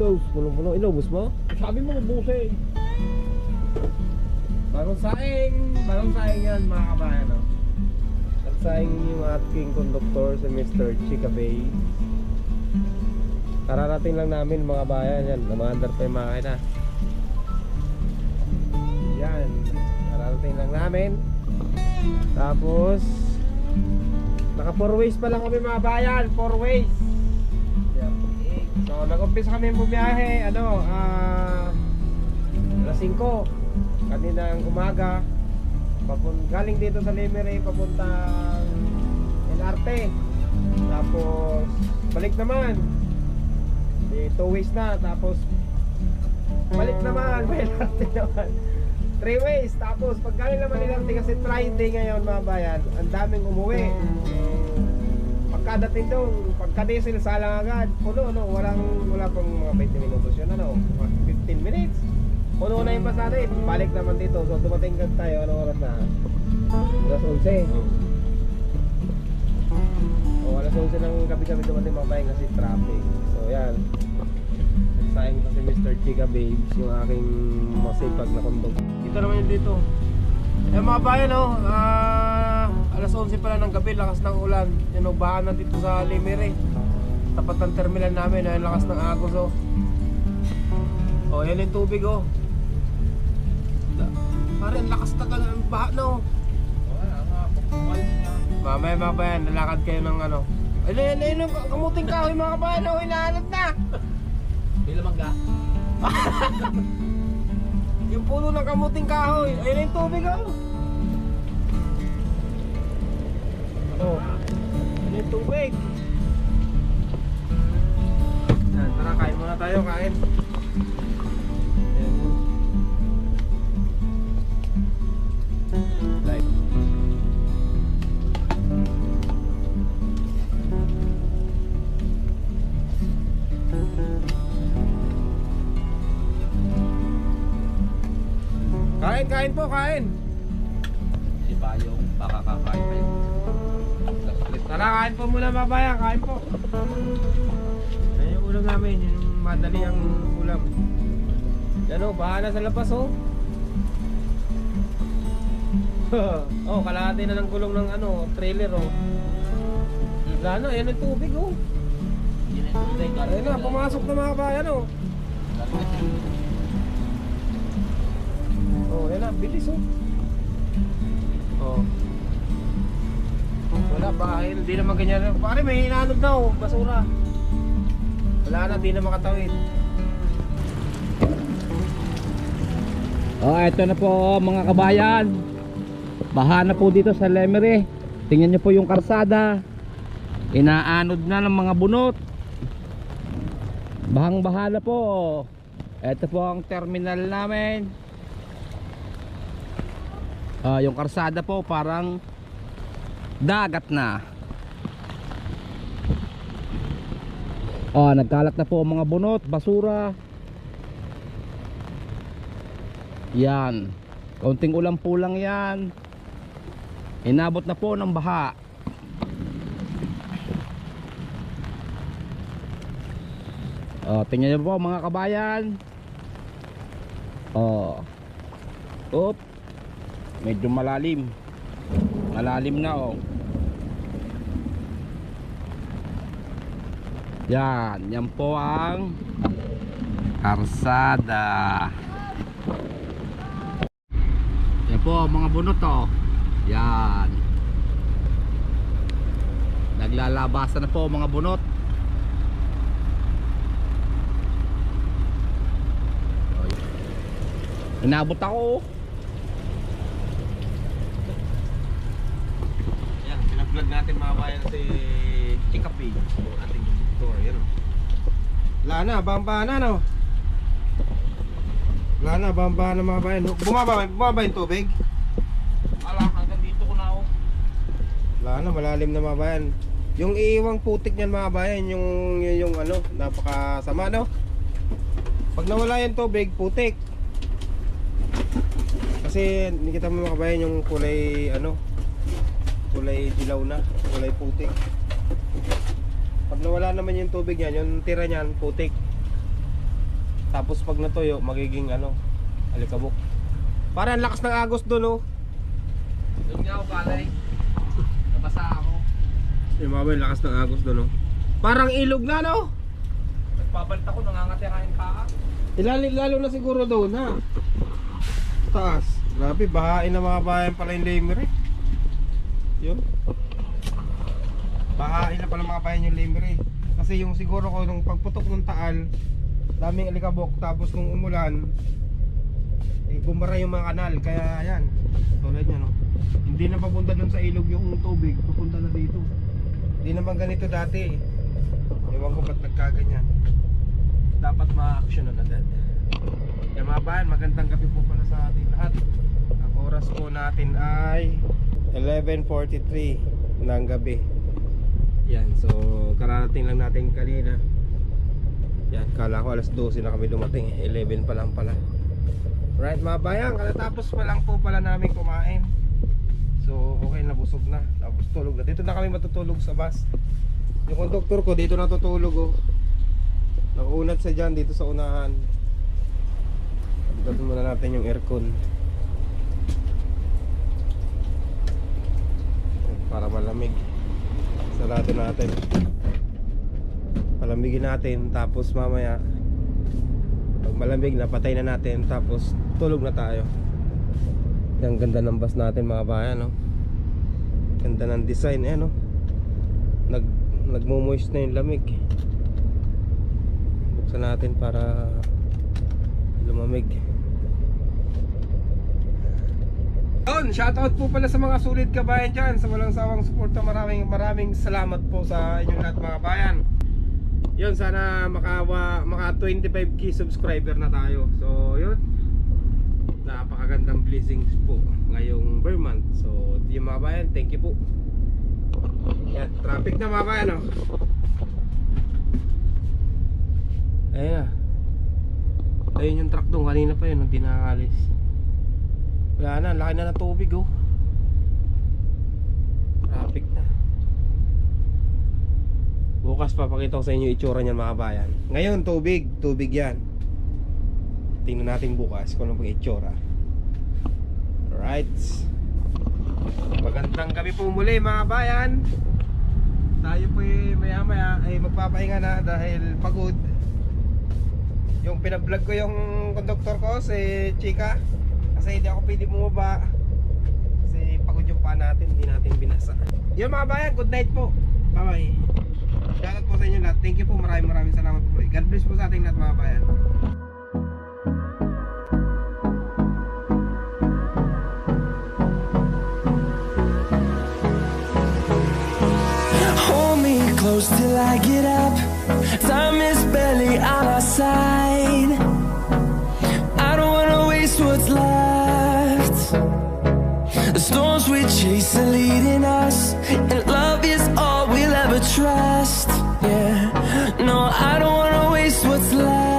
sauce. Punong-puno. Inubos mo? Sabi mo, busin. Bagong saing. Bagong saing yan mga kabayan. No? At saing yung ating conductor si Mr. Chica Bay. Kararating lang namin mga bayan yan. Namahandar pa yung makina. Yan. Kararating lang namin. Tapos naka 4 ways pa lang kami mga bayan. 4 ways. So nag-umpisa kami bumiyahe. Ano, ah alas 5 kaninang umaga papun galing dito sa Lemery papuntang LRT tapos balik naman. Eh, two ways na tapos balik naman may LRT naman. Three ways tapos pag galing naman LRT kasi Friday ngayon mga bayan ang daming umuwi. Eh, pagkadating doon pagka-diesel salang agad puno no? Walang wala pang mga 20 minutos yun ano? Mga 15 minutes. Puno na yung bus natin balik naman dito. So dumating ka tayo ano oras na? Alas 11 o alas 11 ng gabi kami dumating mga bayan kasi traffic. So yan. Nagsayang pa si Mr. Chica Babes yung aking masipag na kondog dito naman yung dito. Eh mga bayan oh, ah, alas 11 pala ng gabi, lakas ng ulan. Tinubahan na dito sa Limere. Tapat ng terminal namin, ay lakas ng agos oh. Oh, yan yung tubig oh. Pare, ang lakas tagal ng baha. Kumain niya. Mamaya mga bayan, lalakad kayo ng ano. Ayun, ayun, ayun, kamuting kahoy mga bayan, oh, hinahanap na. Bila mangga. Yung puno ng kamuting kahoy, ayun yung tubig oh. Oh, yung tubig. Yan, tara kain muna tayo, kain. Kain, kain po, kain. Si Bayong, baka kakain yun. Tara, kain po muna babaya, kain po. Yan yung ulam namin, yung madali ang ulam. Yan o, bahala sa labas o. oh, kalahati na ng gulong ng ano, trailer o. Wala na, yan ang tubig o. Tubig. Ayun na, pumasok na mga bayan o. Oh, yan na, bilis oh. Oh. Wala bahay, hindi naman ganyan. Pare, may hinanod na oh, basura. Wala na, di na makatawid. Oh, eto na po mga kabayan. Baha na po dito sa Lemery. Tingnan niyo po yung karsada. Inaanod na ng mga bunot. Bahang baha na po. Ito po ang terminal namin. Ah, yung karsada po parang dagat na. Oh, nagkalat na po ang mga bunot, basura. Yan. Kaunting ulam po lang yan. Inabot na po ng baha. Oh, tingnan niyo po mga kabayan. Oh. Oop. Medyo malalim. Malalim na oh. Yan, yan po ang karsada. Yan po mga bunot oh. Yan. Naglalabasan na po mga bunot. Inabot ako. oh. Yan, pinag-vlog natin mga bayan si Chika Pig. Ating doktor, yan o. Wala na, bamba na no. Wala na, bamba na mga bayan. Bumaba, bumaba yung tubig. Ala, hanggang dito ko na ako. Wala na, malalim na mga bayan. Yung iiwang putik niyan mga bayan, yung, yung, yung ano, napakasama no. Pag nawala yung tubig, putik. Kasi nakita mo mga kabayan yung kulay ano, kulay dilaw na, kulay putik. Pag nawala naman yung tubig niyan, yung tira niyan, putik. Tapos pag natuyo, magiging ano, alikabok. Para ang lakas ng agos doon, oh. Doon nga ako galing. Nabasa ako. Yung mga boy, lakas ng agos doon, oh. Parang ilog na, no? Nagpapalit ako, nangangati ang aking paa. Ilali, lalo na siguro doon, ha? Taas. Grabe, bahain na mga bayan pala yung Lemer, eh. Yun. Bahain na pala mga bayan yung Lemer, eh. Kasi yung siguro ko, nung pagputok ng taal, daming alikabok, tapos nung umulan, eh, bumara yung mga kanal. Kaya, ayan. Tulad niya, no? Hindi na papunta doon sa ilog yung tubig, pupunta na dito. Hindi naman ganito dati, eh. Ewan ko ba't nagkaganyan dapat ma-action na agad. Kaya mga bayan, magandang gabi po pala sa ating lahat. Ang oras po natin ay 11.43 ng gabi. Yan, so kararating lang natin kanina. Yan, kala ko alas 12 na kami dumating. 11 pa lang pala. Right mga bayan, katatapos pa lang po pala namin kumain. So okay na busog na. Tapos tulog na. Dito na kami matutulog sa bus. Yung conductor ko dito natutulog oh. Nakunat siya dyan dito sa unahan. Pagdating muna natin yung aircon. Para malamig. Sarado natin. Palamigin natin tapos mamaya pag malamig na patay na natin tapos tulog na tayo. Ang ganda ng bus natin mga bayan no. Ganda ng design eh no. Nag nagmo-moist na yung lamig buksan natin para lumamig yun shoutout po pala sa mga sulit kabayan dyan sa walang sawang suporta maraming maraming salamat po sa inyong lahat mga bayan yun sana makawa, maka 25k subscriber na tayo so yun napakagandang blessings po ngayong Burr month so yung mga bayan thank you po yan traffic na mga bayan oh. Ayun na. Ayun yung truck doon. Kanina pa yun. Nung dinakalis. Wala na. Laki na ng tubig oh. Traffic na. Bukas papakita ko sa inyo itsura niyan mga bayan. Ngayon tubig. Tubig yan. Tingnan natin bukas kung ano pang itsura. Alright. Magandang gabi po muli mga bayan. Tayo po maya maya ay magpapahinga na dahil pagod yung pinablog ko yung conductor ko si Chika kasi hindi ako pwede bumaba. Kasi pagod yung paa natin hindi natin binasa. Yun mga bayan good night po. Bye bye shoutout po sa inyo lahat. Thank you po. Maraming maraming salamat po. God bless po sa ating lahat mga bayan. Close till I get up. life.